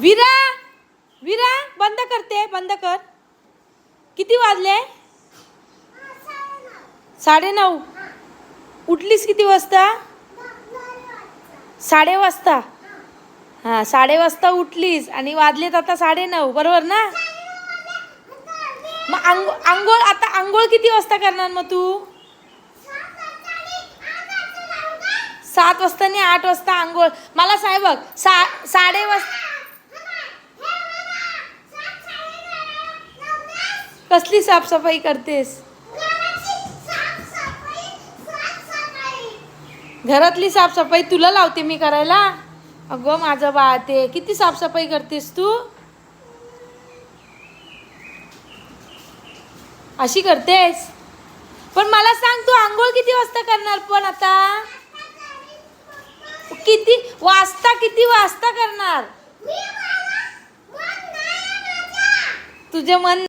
विरा विरा बंद करते बंद कर. किती वाजले? साडे नऊ उठलीस किती वाजता? साडे वाजता. हां साडे वाजता उठलीस आणि वाजलेत आता साडे नऊ बरोबर ना? मग आंघो आंघोळ आता आंघोळ किती वाजता करणार मग तू? सात वाजता आणि आठ वाजता आंघोळ. मला साहेब बघ सा साडे वाजता कसली साफसफाई करतेस? घरातली साफसफाई तुला लावते मी करायला? अगं माझं बाळ ते. किती साफसफाई करतेस तू? अशी करतेस? पण मला सांग तू आंघोळ किती वाजता करणार पण आता? किती वाजता किती वाजता करणार? तुझे मन